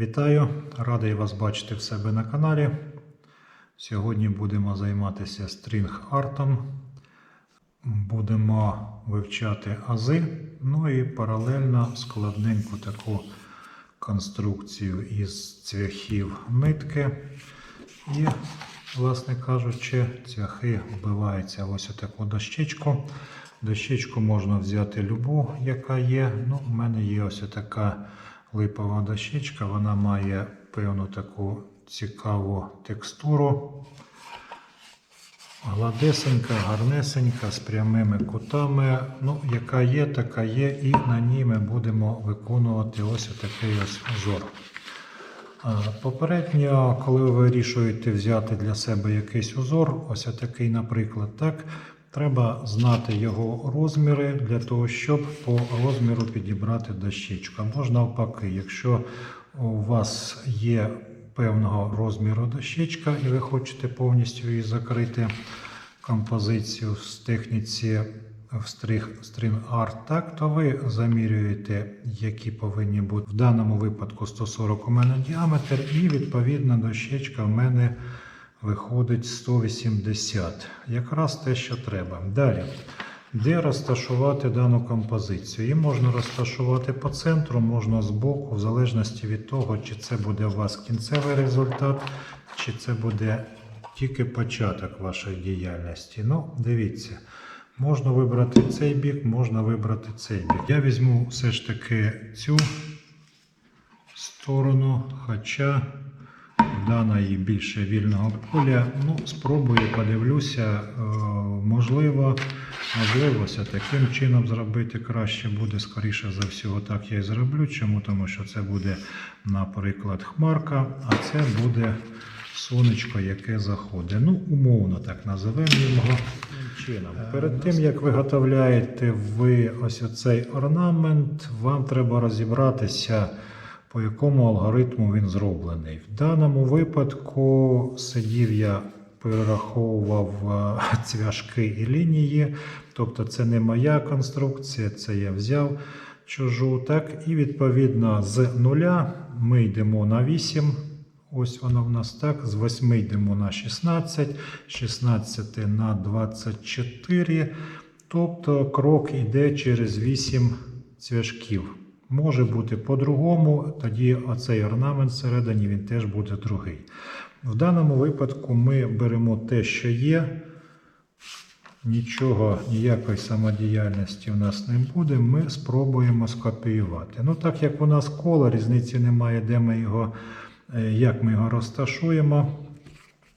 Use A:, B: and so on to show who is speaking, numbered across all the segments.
A: Вітаю, радий вас бачити в себе на каналі. Сьогодні будемо займатися стрінг-артом. Будемо вивчати ази, ну і паралельно складненьку таку конструкцію із цвяхів нитки. І, власне кажучи, цвяхи вбиваються ось у таку дощечку. Дощечку можна взяти любу, яка є. Ну, у мене є ось така липова дощечка. Вона має певну таку цікаву текстуру. Гладесенька, гарнесенька, з прямими кутами. Ну, яка є, така є, і на ній ми будемо виконувати ось такий ось узор. Попередньо, коли ви вирішуєте взяти для себе якийсь узор, ось такий, наприклад, так, треба знати його розміри для того, щоб по розміру підібрати дощечку. Або ж навпаки, якщо у вас є певного розміру дощечка і ви хочете повністю її закрити композицію з техніці в стрін арт, так, то ви замірюєте, які повинні бути в даному випадку 140 у мене діаметр, і відповідно дощечка в мене виходить 180. Якраз те, що треба. Далі. Де розташувати дану композицію? Її можна розташувати по центру, можна збоку, в залежності від того, чи це буде у вас кінцевий результат, чи це буде тільки початок вашої діяльності. Ну, дивіться, можна вибрати цей бік, можна вибрати цей бік. Я візьму все ж таки цю сторону, хоча дана їй більше вільного поля. Ну, спробую, подивлюся, е, можливо, можливо, все таким чином зробити краще буде. Скоріше за всього, так я і зроблю. Чому? Тому що це буде, наприклад, хмарка, а це буде сонечко, яке заходить. Ну, умовно так називемо його. Чином. Перед тим як виготовляєте ви ось оцей орнамент, вам треба розібратися, по якому алгоритму він зроблений. В даному випадку сидів я, перераховував е, цвяшки і лінії, тобто це не моя конструкція, це я взяв чужу. Так, і відповідно з нуля ми йдемо на 8. Ось воно в нас так. З 8 йдемо на 16, 16 на 24. Тобто крок йде через 8 цвяшків. Може бути по-другому, тоді оцей орнамент всередині він теж буде другий. В даному випадку ми беремо те, що є. Нічого, ніякої самодіяльності в нас не буде. Ми спробуємо скопіювати. Ну, так як у нас коло, різниці немає, де ми його, е, як ми його розташуємо.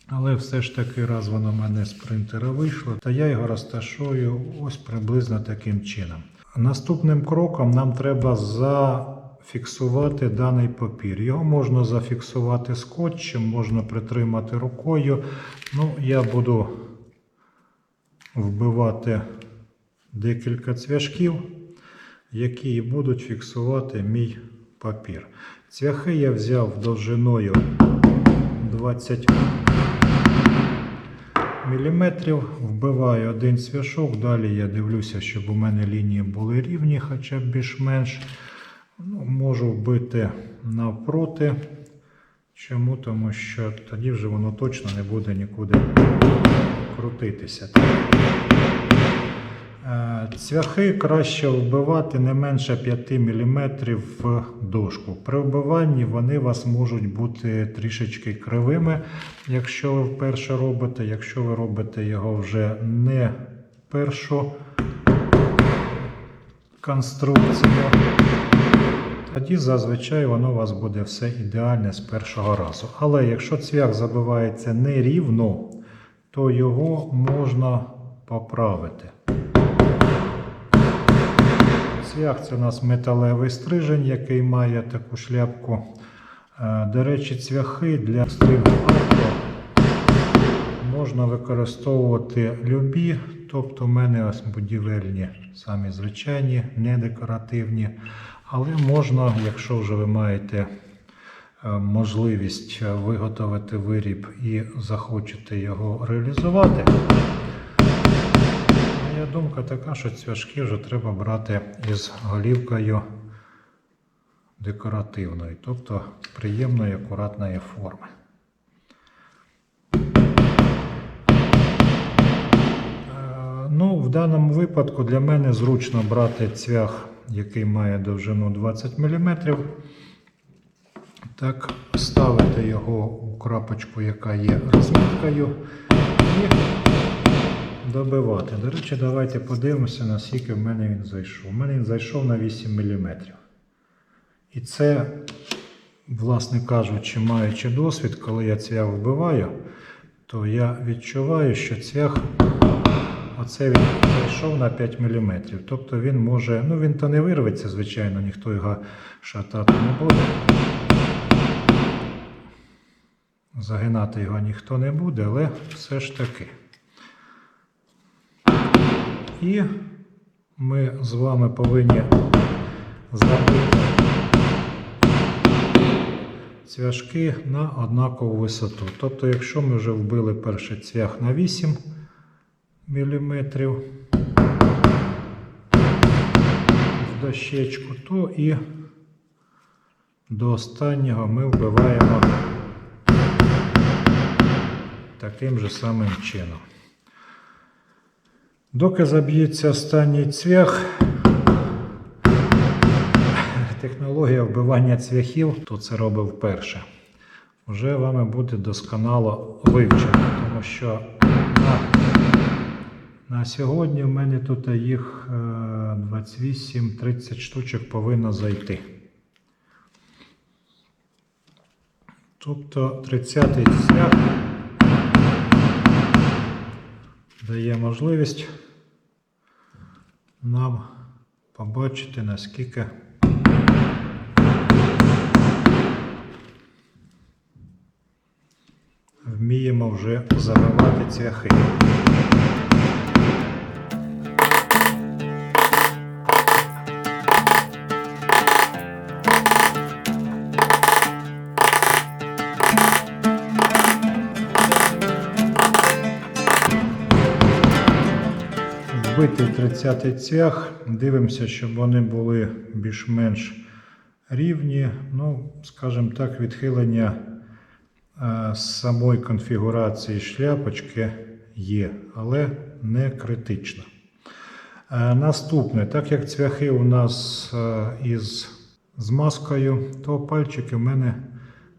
A: Але все ж таки, раз воно в мене з принтера вийшло, то я його розташую ось приблизно таким чином. Наступним кроком нам треба зафіксувати даний папір. Його можна зафіксувати скотчем, можна притримати рукою. Ну, я буду вбивати декілька цвяшків, які будуть фіксувати мій папір. Цвяхи я взяв довжиною 20 міліметрів, вбиваю один свяшок, далі я дивлюся, щоб у мене лінії були рівні, хоча б більш-менш. Ну, можу вбити навпроти. Чому? Тому що тоді вже воно точно не буде нікуди крутитися. Е, Цвяхи краще вбивати не менше 5 мм в дошку. При вбиванні вони вас можуть бути трішечки кривими, якщо ви вперше робите. Якщо ви робите його вже не першу конструкцію, тоді зазвичай воно у вас буде все ідеальне з першого разу. Але якщо цвях забивається нерівно, то його можна поправити. Цвях це у нас металевий стрижень, який має таку шляпку. Е, До речі, цвяхи для стрижу авто можна використовувати любі, тобто в мене ось будівельні, самі звичайні, не декоративні. Але можна, якщо вже ви маєте е, можливість е, виготовити виріб і захочете його реалізувати. Моя думка така, що цвяшки вже треба брати із голівкою декоративної, тобто приємної акуратної форми. Е, Ну, в даному випадку для мене зручно брати цвях, який має довжину 20 мм. Так, ставити його у крапочку, яка є розміткою, і добивати. До речі, давайте подивимося, наскільки в мене він зайшов. У мене він зайшов на 8 мм. І це, власне кажучи, маючи досвід, коли я цвях вбиваю, то я відчуваю, що цвях Оце він зайшов на 5 мм. Тобто він може, ну він то не вирветься, звичайно, ніхто його шатати не буде. Загинати його ніхто не буде, але все ж таки. І ми з вами повинні зробити цвяшки на однакову висоту. Тобто, якщо ми вже вбили перший цвях на 8 міліметрів в дощечку, то і до останнього ми вбиваємо таким же самим чином. Доки заб'ється останній цвях, технологія вбивання цвяхів, хто це робив вперше, вже вами буде досконало вивчена, тому що на на сьогодні в мене тут їх 28-30 штучок повинно зайти. Тобто 30-й цвях дає можливість нам побачити, наскільки вміємо вже забивати цвяхи. Вбитий 30-й цвях. Дивимося, щоб вони були більш-менш рівні. Ну, скажімо так, відхилення е, самої конфігурації шляпочки є, але не критично. Е, наступне, так як цвяхи у нас е, із змазкою, то пальчики в мене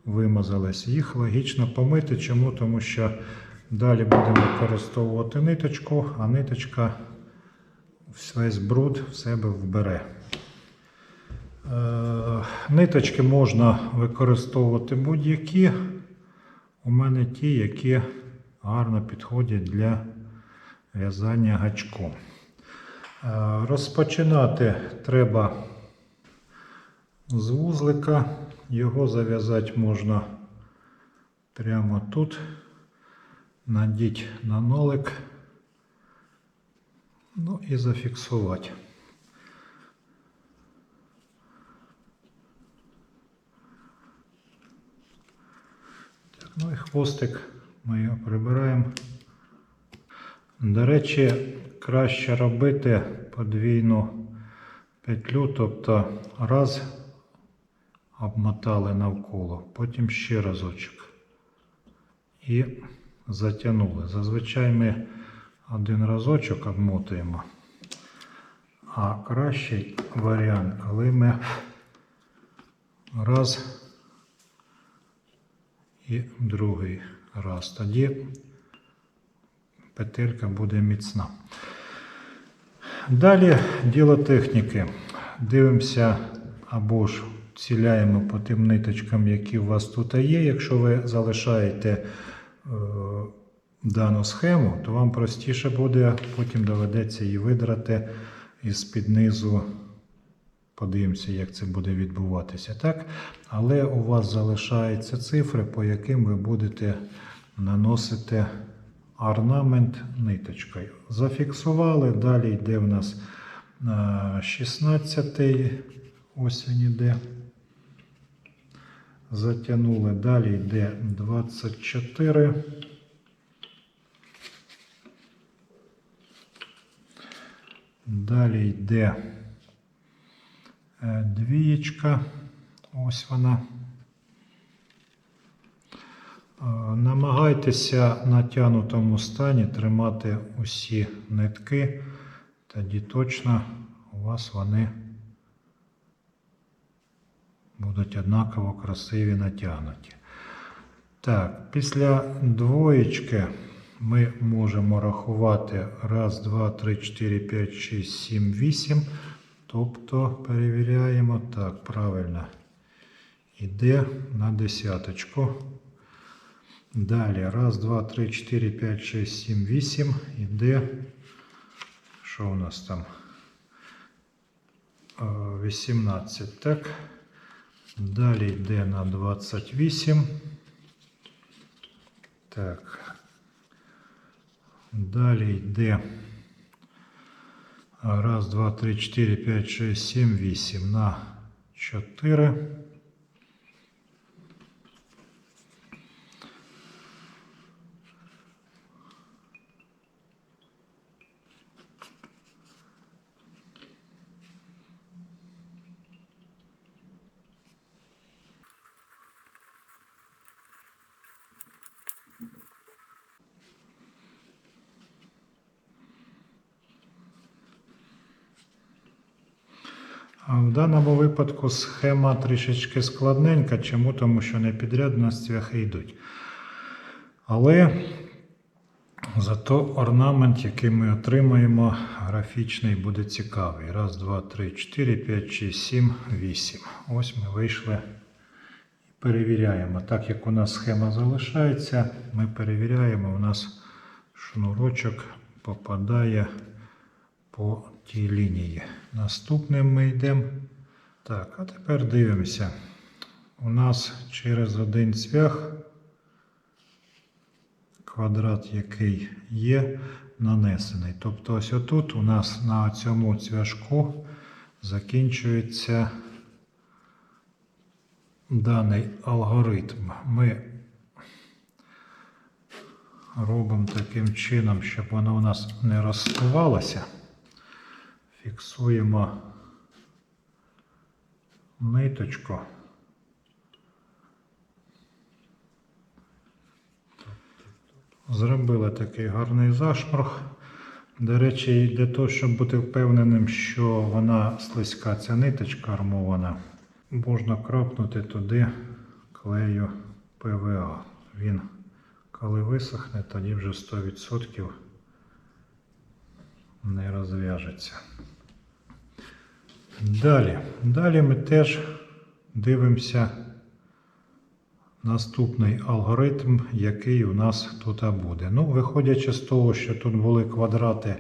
A: вимазались. Їх логічно помити. Чому? Тому що далі будемо використовувати ниточку, а ниточка весь бруд в себе вбере. Е, ниточки можна використовувати будь-які. У мене ті, які гарно підходять для в'язання гачком. Е, розпочинати треба з вузлика. Його зав'язати можна прямо тут, надіть на нолик, ну і зафіксувати. Так, ну і хвостик ми його прибираємо. До речі, краще робити подвійну петлю, тобто раз обмотали навколо, потім ще разочок і затягнули. Зазвичай ми один разочок обмотуємо, а кращий варіант, коли ми раз і другий раз. Тоді петелька буде міцна. Далі діло техніки. Дивимося або ж ціляємо по тим ниточкам, які у вас тут є. Якщо ви залишаєте е, дану схему, то вам простіше буде, потім доведеться її видрати із під низу. Подивимося, як це буде відбуватися. так? Але у вас залишаються цифри, по яким ви будете наносити орнамент ниточкою. Зафіксували, далі йде в нас 16 ось іде. Затягнули, далі йде 24. Далі йде е, двієчка Ось вона. Е, Намагайтеся на тянутому стані тримати усі нитки, тоді точно у вас вони будуть однаково красиві натягнуті. Так, після двоєчки ми можемо рахувати 1, 2, 3, 4, 5, 6, 7, 8. Тобто перевіряємо так, правильно. Іде на десяточку. Далі. 1, 2, 3, 4, 5, 6, 7, 8. Іде. Що у нас там? Е, 18. Так. Далі йде на 28. Так. Далі йде. Раз, два, три, чотири, п'ять, шесть, сім, вісім на чотири. В даному випадку схема трішечки складненька. Чому? Тому що не підряд у нас цвяхи йдуть. Але зато орнамент, який ми отримаємо, графічний буде цікавий. Раз, два, три, чотири, п'ять, шість, сім, вісім. Ось ми вийшли і перевіряємо. Так як у нас схема залишається, ми перевіряємо, у нас шнурочок попадає по тій лінії. Наступним ми йдемо. Так, а тепер дивимося. У нас через один цвях квадрат, який є, нанесений. Тобто ось отут у нас на цьому цвяшку закінчується даний алгоритм. Ми робимо таким чином, щоб воно у нас не розпливалося. Фіксуємо ниточку. Зробили такий гарний зашморг. До речі, для того, щоб бути впевненим, що вона слизька, ця ниточка армована, можна крапнути туди клею ПВА. Він, коли висохне, тоді вже 100% не розв'яжеться. Далі. Далі ми теж дивимося наступний алгоритм, який у нас тут буде. Ну, виходячи з того, що тут були квадрати,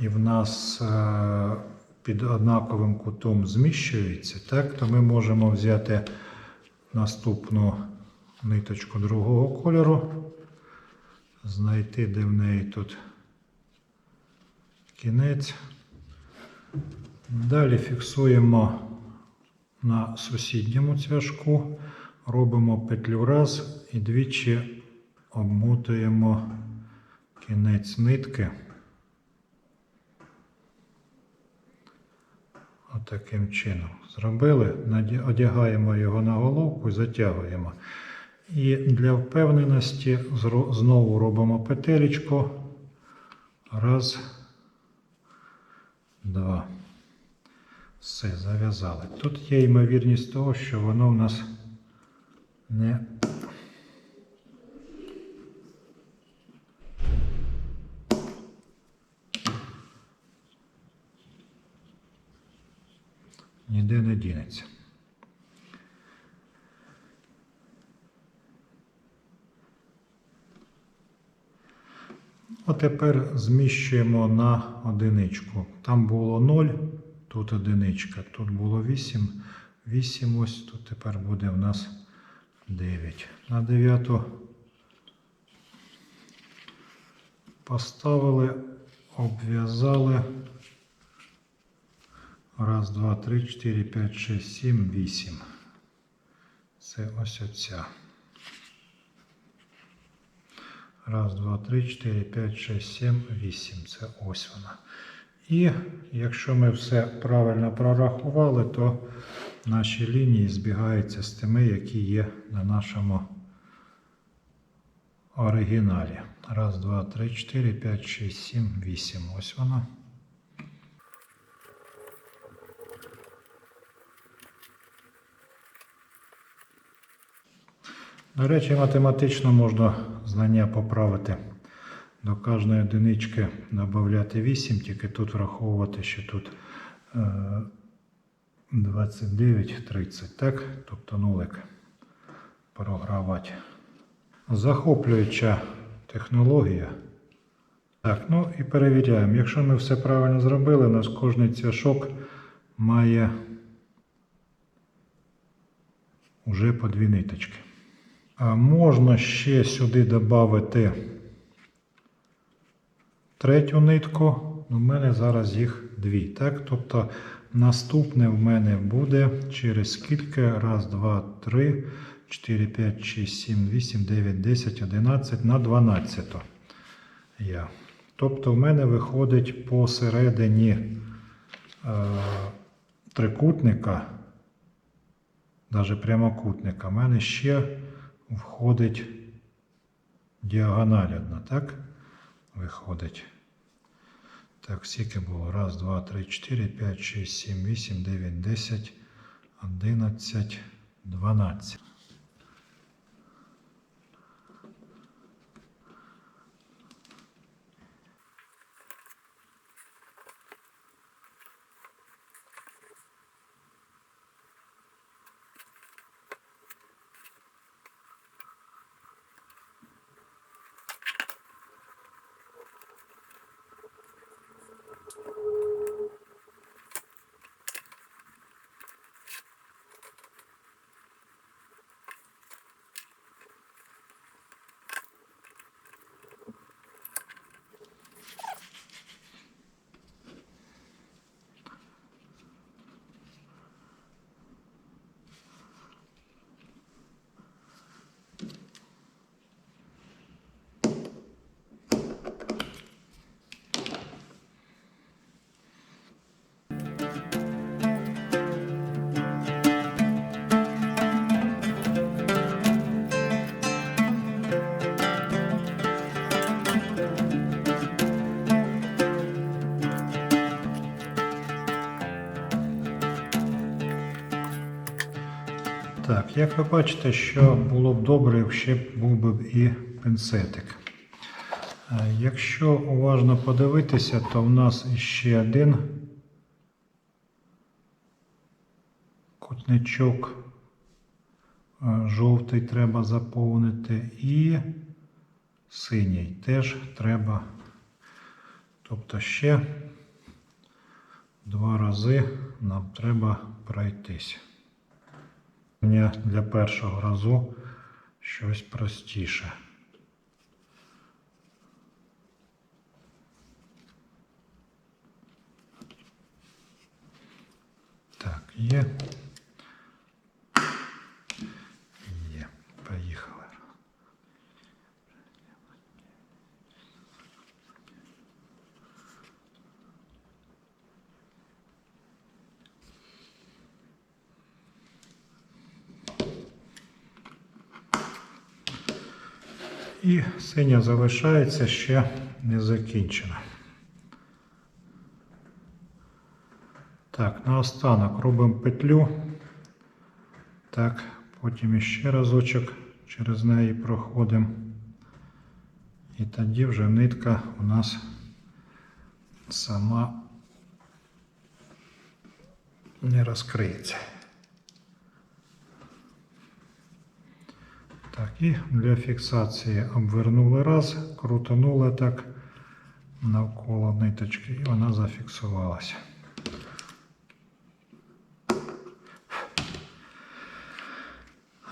A: і в нас е, під однаковим кутом зміщується, так, то ми можемо взяти наступну ниточку другого кольору, знайти, де в неї тут кінець. Далі фіксуємо на сусідньому цвяшку, робимо петлю раз і двічі обмотуємо кінець нитки. Отаким чином. Зробили, одягаємо його на головку і затягуємо. І для впевненості знову робимо петелечку. Раз, два. Все, зав'язали. Тут є ймовірність того, що воно в нас не ніде не дінеться. А тепер зміщуємо на одиничку. Там було 0, тут одиничка, тут було 8, 8 ось, тут тепер буде в нас 9. На 9 поставили, обв'язали. Раз, два, три, чотири, п'ять, шість, сім, вісім. Це ось оця. Раз, два, три, чотири, п'ять, шість, сім, вісім. Це ось вона. І якщо ми все правильно прорахували, то наші лінії збігаються з тими, які є на нашому оригіналі. Раз, два, три, чотири, п'ять, шість, сім, вісім. Ось вона. До речі, математично можна знання поправити. До кожної одинички додати 8, тільки тут враховувати, що тут е, 29, 30, так? Тобто нулик програвати. Захоплююча технологія. Так, ну і перевіряємо. Якщо ми все правильно зробили, у нас кожний цвяшок має вже по дві ниточки. А можна ще сюди додати третю нитку. У мене зараз їх дві. Так? Тобто наступне в мене буде через скільки? Раз, два, три, 4, 5, 6, 7, 8, 9, 10, 11 на 12. Я. Тобто в мене виходить посередині е, трикутника, навіть прямокутника, в мене ще входить діагональ одна, так? Виходить. Так, скільки було? Раз, два, три, чотири, п'ять, шість, сім, вісім, дев'ять, десять, одинадцять, дванадцять. Як ви бачите, що було б добре, ще був би і пінцетик. Е, Якщо уважно подивитися, то в нас іще один кутничок е, жовтий треба заповнити і синій теж треба. Тобто ще два рази нам треба пройтись. Мені для першого разу щось простіше. Так, є. І синя залишається ще не закінчена. Так, наостанок робимо петлю. Так, потім іще разочок через неї проходимо. І тоді вже нитка у нас сама не розкриється. Так, і для фіксації обвернули раз, крутанули так навколо ниточки, і вона зафіксувалася.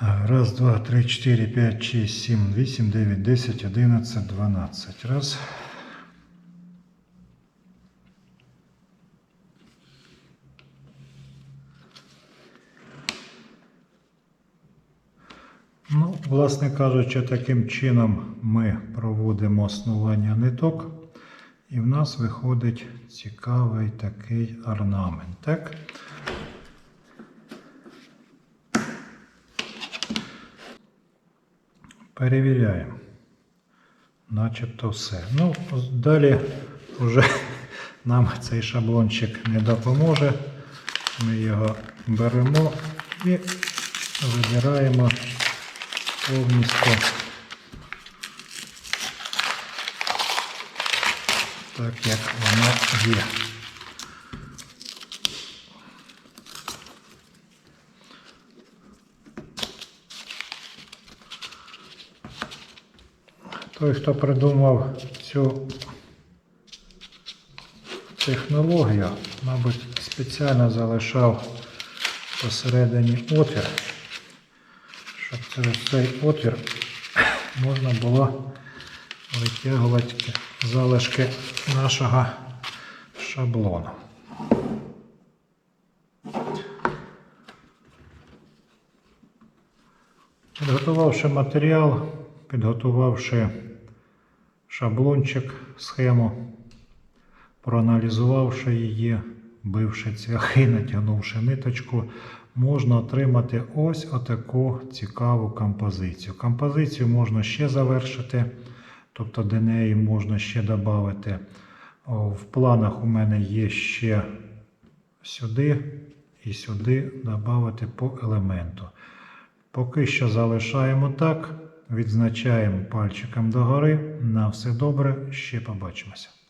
A: Раз, два, три, чотири, п'ять, шість, сім, вісім, дев'ять, десять, одинадцять, дванадцять. Раз. Ну, Власне кажучи, таким чином ми проводимо основання ниток, і в нас виходить цікавий такий орнамент. Так? Перевіряємо. Начебто все. Ну, Далі вже нам цей шаблончик не допоможе. Ми його беремо і вибираємо повністю так, як воно є. Той, хто придумав цю технологію, мабуть, спеціально залишав посередині отвір, через цей отвір можна було витягувати залишки нашого шаблону. Підготувавши матеріал, підготувавши шаблончик, схему, проаналізувавши її, бивши цвяхи, натягнувши ниточку, можна отримати ось отаку цікаву композицію. Композицію можна ще завершити, тобто до неї можна ще додати. В планах у мене є ще сюди і сюди додати по елементу. Поки що залишаємо так, відзначаємо пальчиком догори. На все добре, ще побачимося.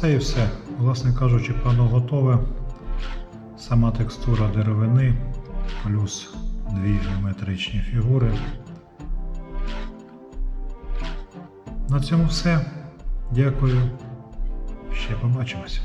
A: Оце і все. Власне кажучи, пано готове. Сама текстура деревини, плюс дві геометричні фігури. На цьому все. Дякую. Ще побачимося.